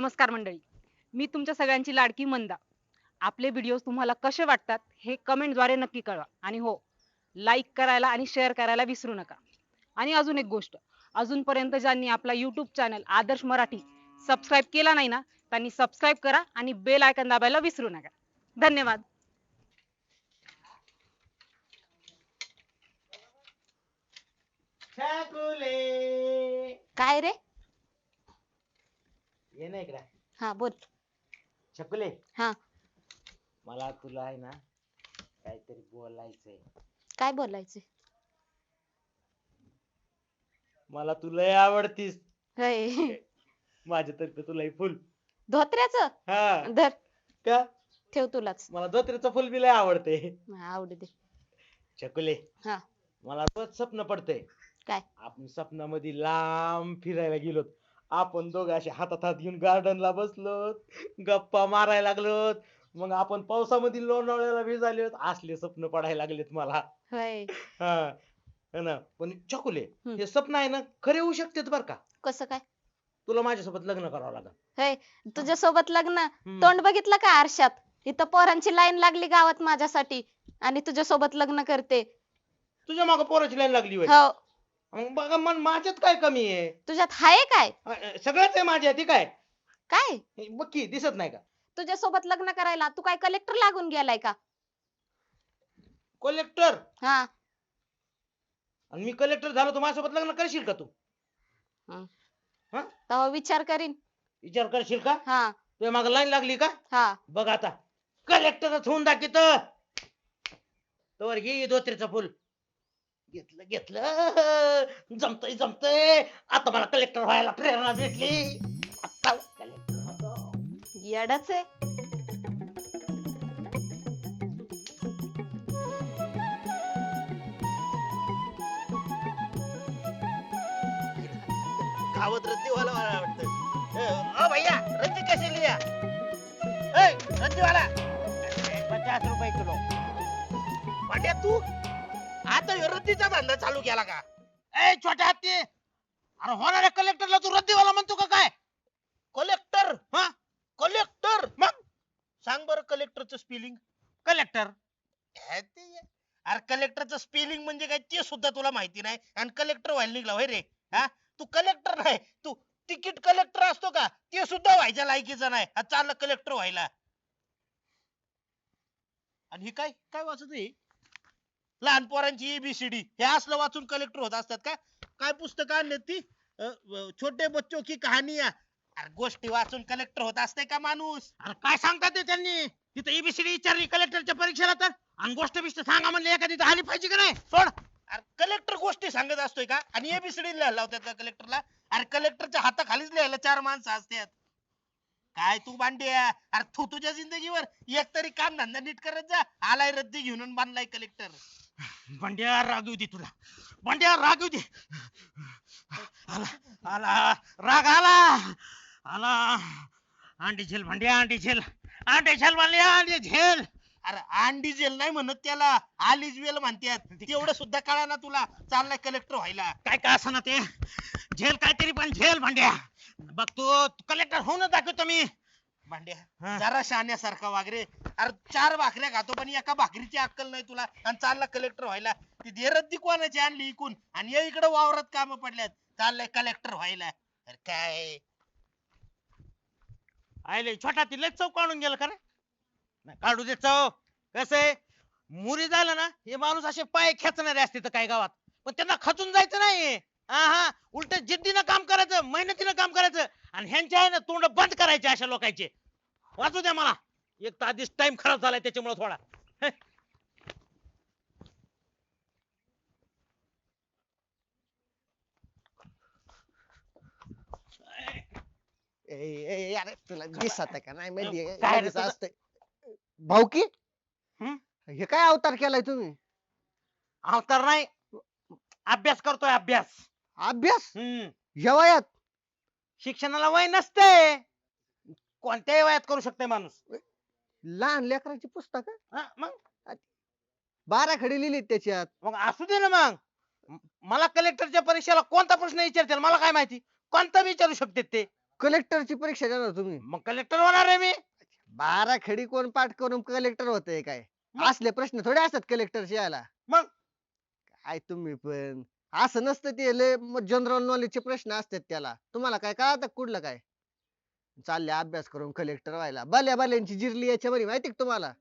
नमस्कार मंडळी. मी तुमच्या सगळ्यांची लाडकी मंदा. आपले व्हिडिओज तुम्हाला कसे वाटतात हे कमेंटद्वारे नक्की कळवा. आणि हो लाईक करायला आणि शेअर करायला विसरू नका. आणि अजून एक गोष्ट. अजूनपर्यंत ज्यांनी आपला YouTube channel Adarsh Marathi subscribe केला नाही ना त्यांनी सबस्क्राईब करा आणि बेल आयकन दाबायला विसरू नका. धन्यवाद. काय रे? ये ना इकडे. हा बोल. छकुले हा. मला तुला आहे ना काहीतरी बोलायचंय. काय बोलायचे मला तुला आवडतीस. होय. माझ्यातर्फे तुला हे फुल. धोत्र्याचं? हा. धर. का? ठेव तुलाच. मला धोत्रीचं फुल बी लय आवडते. हा, आवडू दे. छकुले हा. मला रोज स्वप्न पडतंय. काय? आपण स्वप्नामध्ये लांब फिरायला गेलो आपण दोघं असे हातात हात घेऊन गार्डनला बसलो गप्पा मारायला लागलो मग आपण पावसामध्ये लोणावळ्याला भिजाले असले स्वप्न पडायला लागलेत मला. होय. हा. है ना? पण चकुले हम्म. हे स्वप्न आहे ना खरे होऊ शकतात बर का? कसं काय? तुला माझ्यासोबत लग्न करावं लागेल. होय. तुझ्या सोबत लग्न? हम्म. तोंड बघितलं का आरशात? इथं पोरांची लाईन लागली गावात माझ्यासाठी. आणि तुझ्या सोबत लग्न करते. तुझ्या माग पोराची लाईन लागली होय. हो. मग बघा मन माझ्यात काय कमी आहे? तुझ्यात हाय काय? अ, अ, सगळंच आहे माझ्या ती काय काय? हे बघ की दिसत नाही का? तुझ्या सोबत लग्न करायला तू काय कलेक्टर लागून गेलाय का? कलेक्टर हा. आणि मी कलेक्टर झालो तर माझ्यासोबत लग्न करशील का तू? तेव्हा विचार करीन. विचार करशील का? हा. तुझ्या माग लाईन लागली का? हा. बघ आता. कलेक्टरच होऊन दाखित. तवर घे धोत्रीचं फुल. घेतलं घेतलं. जमतय जमतय. आता मला कलेक्टर व्हायला प्रेरणा भेटली. आता कलेक्टर होतो. येडच आहे. रद्दीवाला मला वाटतं. ओ भैया रद्दी कशी लिया ए रद्दीवाला. पचास रुपये किलो. पाट्या तू? आता ह्यो रद्दीचा धंदा चालू केला का? ए छोट्या हत्ती! अरे होणाऱ्या कलेक्टरला तू रद्दीवाला म्हणतो का काय? कलेक्टर हा? कलेक्टर मग? सांग बरं कलेक्टरचं स्पेलिंग कलेक्टर अरे कलेक्टरचं स्पेलिंग म्हणजे काय ते सुद्धा तुला माहिती नाही. आणि कलेक्टर व्हायला निघला होय रे. हा? तू कलेक्टर नाही तू तिकीट कलेक्टर असतो का? ते सुद्धा व्हायच्या लायकीचा नाही. हा चाललं कलेक्टर व्हायला. आणि हे काय काय वाचत आहे? लहान पोरांची एबीसीडी हे असलं वाचून कलेक्टर होत असतात का? काय पुस्तकं आणले ती? अ, अ, छोटे बच्चो की कहाणी अरे गोष्टी वाचून कलेक्टर होत असते का माणूस? अरे काय सांगतात ते त्यांनी? तिथे एबीसीडी विचारली कलेक्टरच्या परीक्षेला तर? आणि गोष्ट बिष्ट सांगा म्हणले एखादी तर आली पाहिजे का नाही? सोड! अरे कलेक्टर गोष्टी सांगत असतोय का? आणि एबीसीडी लिहायला लावतात का कलेक्टरला अरे कलेक्टरच्या हाताखालीच लिहायला चार माणसं असतात. काय तू बांडिया अरे तू तुझ्या जिंदगीवर एक तरी काम धंदा नीट करत जा. आलाय रद्दी घेऊन आणि बांधलाय कलेक्टर बंड्या राग येऊ दे तुला. बंड्या राग येऊ दे. आला आला राग आला. आला. अंडी झेल भांड्या अंडी झेल. अंडी झेल म्हणल्या अंडी झेल. अरे अंडी जेल नाही म्हणत त्याला. आलीच वेल म्हणतात तेवढं सुद्धा कळा ना तुला. चाललाय कलेक्टर व्हायला. काय काय असं ना ते? झेल काहीतरी पण झेल भांड्या बघ तू कलेक्टर होऊन दाखवतो मी. भांड्या हा. जरा शाण्यासारखा वाग रे. अरे चार भाकऱ्या खातो पण एका भाकरीची अक्कल नाही तुला. आणि चालला कलेक्टर व्हायला. ती दे रद्दी कोणाची आणली इकून? आणि ये इकडे वावरात काम पडल्यात. चाललंय कलेक्टर व्हायला. अरे काय? आयले छोटा ती लय चव काढून गेला खरं नाही, काढू दे चव कसं आहे? मुरी झालं ना हे माणूस असे पाय खेचणारे असते तर काही गावात. पण त्यांना खचून जायचं नाही. हा हा उलट जिद्दीनं काम करायचं मेहनतीनं काम करायचं आणि ह्यांच्या आहे ना तोंड बंद करायचे अशा लोकांचे. वाचू द्या मला. एक तर आधीच टाइम खराब झालाय त्याच्यामुळे थोडा. हे. ए, ए, अरे तुला दिसत का? नाही माहिती काय रे तुझं? असत भाऊकी हं? हे काय अवतार केलाय तुम्ही? अवतार नाही. अभ्यास करतोय अभ्यास. अभ्यास? हम्म या वयात? शिक्षणाला वय नसते कोणत्याही वयात करू शकते माणूस. लहान लेकरांची पुस्तक? हा, मग? बारा खडी लिहिलीत त्याच्यात. मग असू दे ना मग. म- मला कलेक्टरच्या परीक्षेला कोणता प्रश्न विचारतील मला काय माहिती? कोणता विचारू शकते ते? कलेक्टरची परीक्षा देणार तुम्ही. मग कलेक्टर होणार आहे मी. बारा खडी कोण पाठ करून कलेक्टर होतंय काय? मग? असले प्रश्न थोडे असतात कलेक्टरचे यायला. मग? काय तुम्ही पण? असं नसतं ते लय जनरल नॉलेजचे प्रश्न असतात त्याला. तुम्हाला काय कळत कुठलं काय? चालले अभ्यास करून कलेक्टर व्हायला. भल्या भल्यांची जिरली याच्यामध्ये माहिती का तुम्हाला?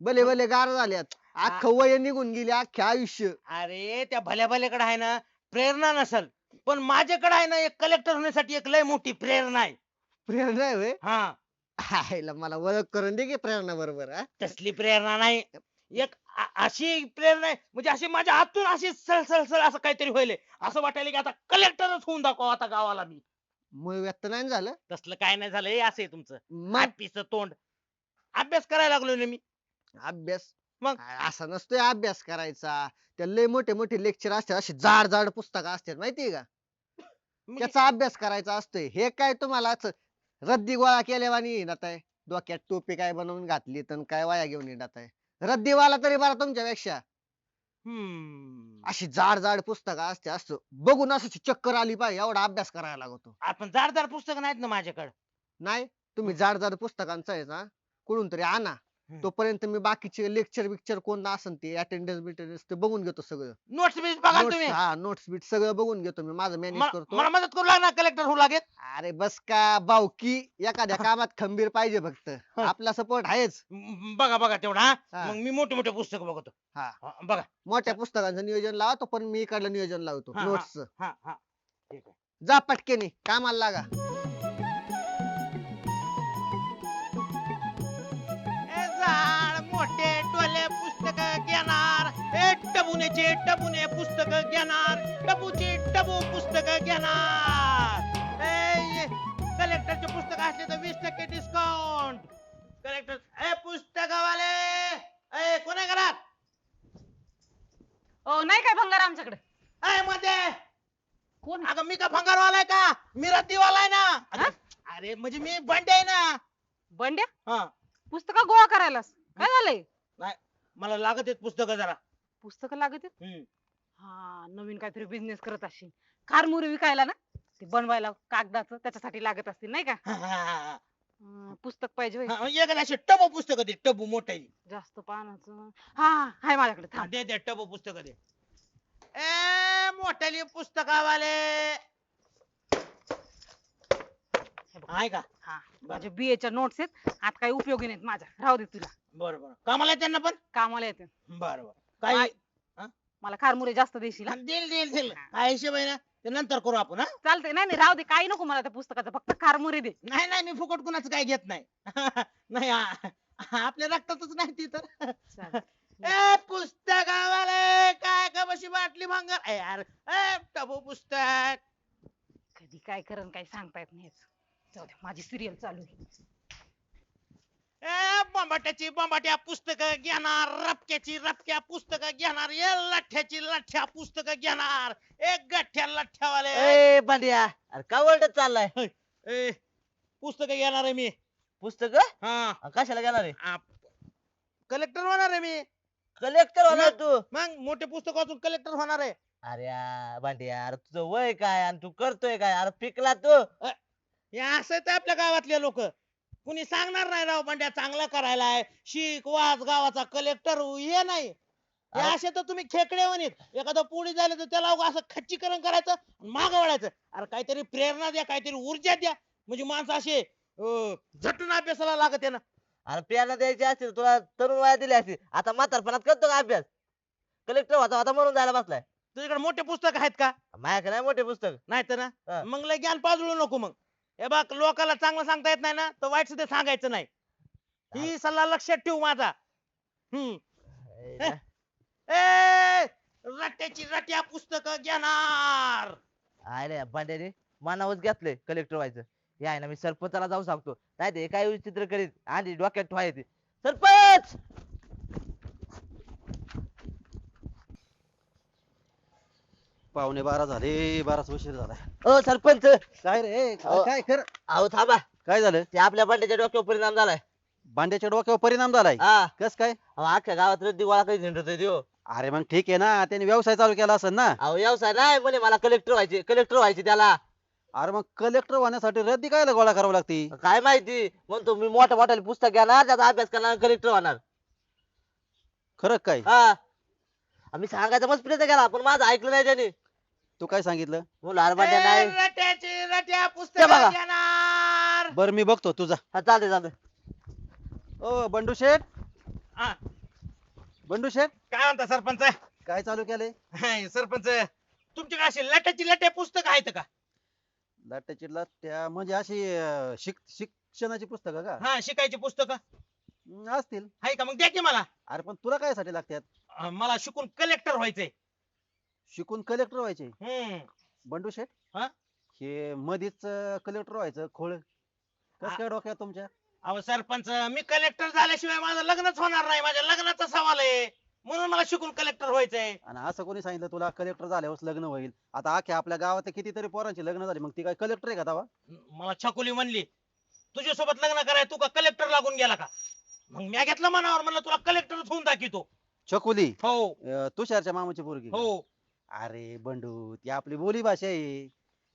भले भले गार झाल्यात. अख्खं वय निघून गेली अख्खे आयुष्य. अरे त्या भल्या भल्याकडे आहे ना प्रेरणा नसल. पण माझ्याकडे आहे ना एक कलेक्टर होण्यासाठी एक लय मोठी प्रेरणा आहे. प्रेरणा आहे व्हय? हा. हायला मला ओळख करून दे की प्रेरणा बरोबर हा? तसली प्रेरणा नाही. एक अ- अशी प्रेरणा आहे म्हणजे अशी माझ्या हातून अशी सळ सळ असं काहीतरी व्हायले असं वाटायला की आता कलेक्टरच होऊन दाखव आता गावाला मी. मूळ व्यक्त नाही झालं? तसलं काय नाही झालं हे असं आहे तुमचं. मग? तोंड. अभ्यास करायला लागलो ना मी. अभ्यास? मग? असा नसतोय अभ्यास करायचा. त्या लय मोठे मोठे लेक्चर असतात असे जाड जाड पुस्तक असतात माहितीये का? त्याचा अभ्यास करायचा असतोय. हे काय तुम्हाला असं रद्दी गोळा केल्यावानी येणार आहे डोक्यात टोपी काय बनवून घातली तर काय वाया घेऊन येणार आहे रद्दीवाला तरी बरा तुमच्यापेक्षा. हम्म. अशी जाड जाड पुस्तक असते असं बघून असं चक्कर आली पाहिजे एवढा अभ्यास करायला लागतो आपण जाड जाड पुस्तक नाहीत ना माझ्याकडे नाही तुम्ही जाड जाड पुस्तकांचा आहे ना कुठून तरी आणा. तोपर्यंत मी बाकीचे लेक्चर बिक्चर कोण असन ते अटेंडन्स बिटेंडन्स ते बघून घेतो सगळं. नोट्स बीट बघा Notes- तुम्ही? हा नोट्स बीट सगळं बघून घेतो मी माझं मॅनेज मला करतो. मला मदत करू लागणार कलेक्टर होऊ लागेल? अरे बस का बावकी एखाद्या कामात खंबीर पाहिजे फक्त. आपला सपोर्ट आहेच. म- बघा बघा तेवढा हा? मग मी मोठे मोठे पुस्तक बघतो. हा. हा, बघा. मोठ्या पुस्तकांचं नियोजन लावतो पण मी इकडलं नियोजन लावतो. हा, हा. नोट्स हा हा. ठीक आहे. जा पटकेनी कामाला लागा. टबुनेचे टबुने पुस्तक घेणार टबूचे टबू पुस्तक घेणार. कलेक्टरचे पुस्तक असले तर वीस टक्के डिस्काउंट कलेक्टर ए पुस्तकवाले ए कोणा घरात? ओ नाही काय भंगार आमच्याकडे? ए मध्ये. कोण? अगं मी का भंगारवालाय का? मी रद्दीवालाय ना. अगं, अरे म्हणजे मी बंडे आहे ना. बंड्या? हा. पुस्तक गोळा करायलास. काय झालंय? मला लागत आहेत पुस्तक जरा. पुस्तकं लागत आहेत? हम्म. हा नवीन काहीतरी बिझनेस करत असशील. खारमुरी विकायला ना? ते बनवायला कागदाचं त्याच्यासाठी लागत असतील नाही का? हा, हा, हा, अं, पुस्तक पाहिजे होय. हा. एक असे टबो पुस्तक दे टबू मोठे जास्त पानाचं. हा हाय माझ्याकडे थांब. दे दे टबो पुस्तक दे. ए मोठ्याली पुस्तकावाले. आहे का? हा माझे BA च्या नोट्स आहेत. आता काही उपयोगी नाहीत माझ्या. राहू दे तुला. बरं बरं. कामाला आहे त्यांना पण? कामाला येते. बरं बरं. काय? मला खारमुरे जास्त देशील हा? देईल देईल देईल. काय हिशोब आहे ना ते नंतर करू आपण हा? चालतंय. नाही नाही राहू दे. काही नको मला त्या पुस्तकाचं. फक्त खारमुरे दे. नाही नाही मी फुकट कुणाचं काय घेत नाही. नाही आ- आपल्या रक्तातच नाही ती तर. चालेल. ए पुस्तकावाले काय का बशी बाटली भांगर? ए यार ए टबू पुस्तक. कधी काय करन काही सांगता येत नाही जाऊ दे माझी सिरियल चालू आहे. ए बंबाट्याची बंबाट्या पुस्तक घेणार रपक्याची रपक्या पुस्तक घेणार ए लठ्याची लठ्या पुस्तक घेणार. एक गठ्ठ्या लठ्यावाले ए बांड्या अरे का ओरडत चाललाय? ए पुस्तक घेणार आहे मी. पुस्तक? हा. कशाला घेणार आहे? कलेक्टर होणार आहे मी. कलेक्टर होणार तू? मग मोठे पुस्तक वाचून कलेक्टर होणार आहे. अरे या, बांड्या अरे तुझं वय काय आणि तू करतोय काय? अरे पिकला तू. हे असं आपल्या गावातले लोक. कुणी सांगणार नाही राव बंड्या चांगला करायला आहे शिक वाच गावाचा कलेक्टर हे नाही. हे असे तर तुम्ही खेकडे म्हणत. एखादं पुढे झालं तर त्याला उगा असं खच्चीकरण करायचं माग वळायचं. अरे काहीतरी प्रेरणा द्या काहीतरी ऊर्जा द्या. म्हणजे माणसं असे अं, झटून अभ्यासाला लागत आहे ना. अरे प्याला द्यायची असते तर तुला तरुण वया दिली असती. आता म्हातारपणात करतो का अभ्यास? कलेक्टर होता होता म्हणून जायला बसलाय. तुझ्याकडे मोठे पुस्तक आहेत का? माझ्याकडे नाही मोठे पुस्तक. नाही तर हा. ना मग लय ज्ञान पाजळू नको मग. हे बघ लोकाला चांगलं सांगता येत नाही ना तर वाईट सुद्धा सांगायचं नाही. ही सल्ला लक्षात ठेव माझा. हम्म. ए रट्या पुस्तक घेणार. आयले बांड्याने मनावच घेतलंय कलेक्टर व्हायचं. हे आहे ना मी सरपंचाला जाऊ सांगतो. नाही ते काय विचित्र करीत? आधी डोक्यात ठेवायचे. सरपंच! पावणे बारा झाले बाराच उशीर झाला ओ सरपंच. काय रे अहो. काय कर अहो थांबा. काय झालं? ते आपल्या बांड्याच्या डोक्यावर परिणाम झालाय. बांड्याच्या डोक्यावर परिणाम झालाय? हा. कस काय? अहो अख्ख्या गावात रद्दी गोळा काही झेंडतोय देऊ? अरे मग ठीक आहे ना त्याने व्यवसाय चालू केला असेल ना? अहो व्यवसाय नाही म्हणे मला कलेक्टर व्हायचे कलेक्टर व्हायचे त्याला. अरे मग कलेक्टर होण्यासाठी रद्दी काय गोळा करावं लागते? काय माहिती? म्हणतो मी मोठ्या मोठ्या पुस्तक घेणार त्याचा अभ्यास करणार कलेक्टर होणार. खरं काय? हा. आम्ही सांगायचा मस्त प्रयत्न केला पण माझं ऐकलं नाही त्याने. तू काय सांगितलं? ए, रट्याची रट्या ते पुस्तक बघा. बर मी बघतो तुझा. हा चालते चालते ओ बंडू शेठ. हा, बंडू शेठ. काय म्हणता सरपंच? काय चालू केलंय? हाय, सरपंच तुमच्याकडे अशी लट्याची लट्या पुस्तक आहेत का? लाट्याची त्या म्हणजे अशी अं, शिक शिक्षणाची पुस्तकं का? हा शिकायची पुस्तक. हम्म, असतील. आहे का? मग द्या की मला. अरे पण तुला काय साठी लागतात? अं, मला शिकून कलेक्टर व्हायचंय. शिकून कलेक्टर व्हायचे. हम्म. बंडू शेठ? हा? हे मधीच कलेक्टर व्हायचं खोळ. कस काय डोक्यात तुमच्या? अहो सरपंच मी कलेक्टर झाल्याशिवाय माझं लग्नच होणार नाही. माझ्या लग्नाचा सवाल आहे. म्हणून मला शिकून कलेक्टर व्हायचंय. आणि असं कोणी सांगितलं तुला कलेक्टर झाल्यावर लग्न होईल. आता अख्ख्या आपल्या गावात कितीतरी पोरांची लग्न झाली. मग ती काय कलेक्टर आहे का तवा? मला छकुली म्हणली तुझ्यासोबत लग्न कराय तू का कलेक्टर लागून गेला का? मग मी घेतलं मनावर म्हणलं तुला कलेक्टरच होऊन दाखवतो. छकुली? हो. अं, तुषारच्या मामाची पोरगी? हो. अरे बंडू ती आपली बोली भाषा आहे.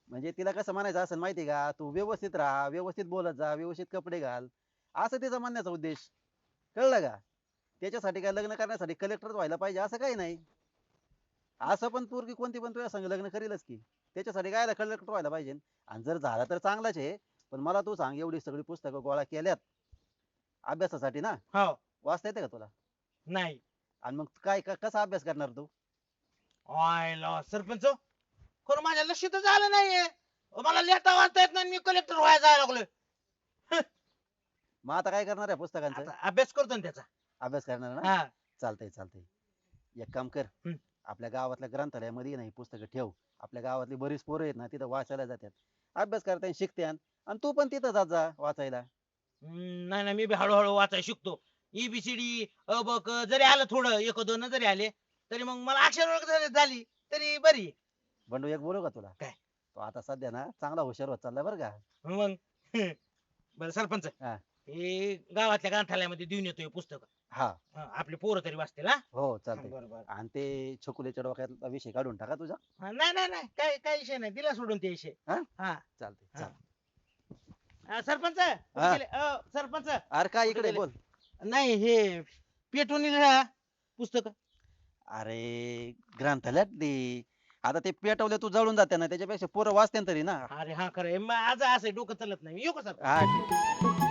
म्हणजे तिला कसं म्हणायचं असं माहिती का? तू व्यवस्थित राहा व्यवस्थित बोलत जा व्यवस्थित कपडे घाल. असं तिचा म्हणण्याचा उद्देश. कळलं का? त्याच्यासाठी काय लग्न करण्यासाठी कलेक्टर व्हायला पाहिजे असं काही नाही. असं पण पोरगी कोणती पण तुझ्या संग लग्न करीलच की. त्याच्यासाठी काय कलेक्टर व्हायला पाहिजे? आणि जर झाला तर चांगलाच आहे. पण मला तू सांग एवढी सगळी पुस्तकं गोळा केल्यात. अभ्यासासाठी ना? हो. वाचता येते का तुला? नाही. आणि मग काय क- कसा अभ्यास करणार तू? आयला सरपंच खरं माझ्या लक्षातच आलं नाहीये? मला लेटा वाचता येत नाही मी कलेक्टर व्हायला जायला लागलोय. मग आता काय करणार आहे पुस्तकांचं? आता अभ्यास करतो ना त्याचा. अभ्यास करणार ना? हा. चालतंय चालतंय. एक काम कर हम्म. आपल्या गावातल्या ग्रंथालयामध्ये नाही पुस्तकं ठेव. आपल्या गावातली बरीच पोरं आहेत ना तिथं वाचायला जातात. अभ्यास करताय शिकत्यान आणि तू पण तिथं जात जा वाचायला. हम्म, नाही नाही मी बी हळूहळू वाचायला शिकतो. एबीसीडी अ ब क जरी आलं थोडं एक दोन जरी आले तरी मग मला अक्षर ओळख जरी झाली. तरी बरी आहे. बंडू एक बोलू का तुला? काय? तो आता सध्या ना चांगला हुशार होत चाललाय बरं का. मग बरं सरपंच. हा. हे गावातल्या ग्रंथालयामध्ये देऊन येतो हे पुस्तक. हा. आपले पोरं तरी वाचतील हा? हो चालतंय. बरोबर आणि ते छकुलीच्या डोक्यातला विषय काढून टाका तुझा. नाही नाही नाही. काय काय विषय नाही. दिला सोडून ते विषय. हा? हा. चालतंय. चाल अ, सरपंच कुठे हा. गेले? अ, सरपंच. अरे काय इकडे? बोल. नाही हे पेटून पुस्तक. अरे ग्रंथालयात दे. आता ते पेटवले तू जळून जाते ना त्याच्यापेक्षा पोरं वाचते तरी ना. अरे हा खरं आज असं डोकं चालत नाही. येऊ का सर? हा ठीक.